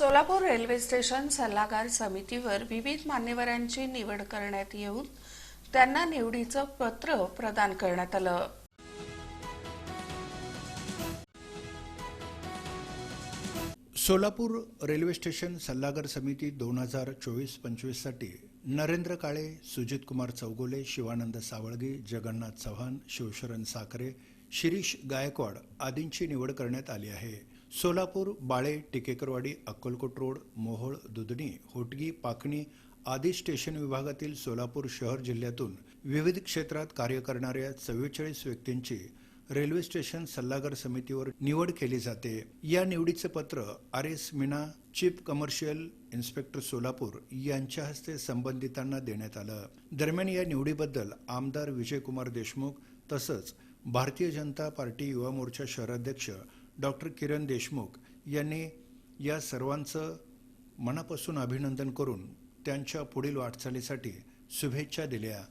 Solapur railway station सल्लागार समितीवर विविध मान्यवरांची निवड करण्यात येऊन त्यांना निवडीचं पत्र प्रदान करण्यात आलं. सोलापूर रेल्वे स्टेशन सल्लागार समिती दोन हजार चोवीस पंचवीससाठी नरेंद्र काळे सुजित कुमार चौगुले शिवानंद सावळगे जगन्नाथ चव्हाण शिवशरण साखरे शिरीष गायकवाड आदींची निवड करण्यात आली आहे. सोलापूर बाळे टिकेकरवाडी अक्कलकोट रोड मोहोळ दुधणी होटगी पाकणी आदी स्टेशन विभागातील सोलापूर शहर जिल्ह्यातून विविध क्षेत्रात कार्य करणाऱ्या चव्वेचाळीस व्यक्तींची रेल्वे स्टेशन सल्लागार समितीवर निवड केली जाते. या निवडीचे पत्र R S Meena chief commercial inspector Solapur यांच्या हस्ते संबंधितांना देण्यात आलं. दरम्यान या निवडीबद्दल आमदार विजयकुमार देशमुख तसंच भारतीय जनता पार्टी युवा मोर्चा शहराध्यक्ष डॉक्टर किरण देशमुख यांनी या सर्वांचं मनापासून अभिनंदन करून त्यांच्या पुढील वाटचालीसाठी शुभेच्छा दिल्या.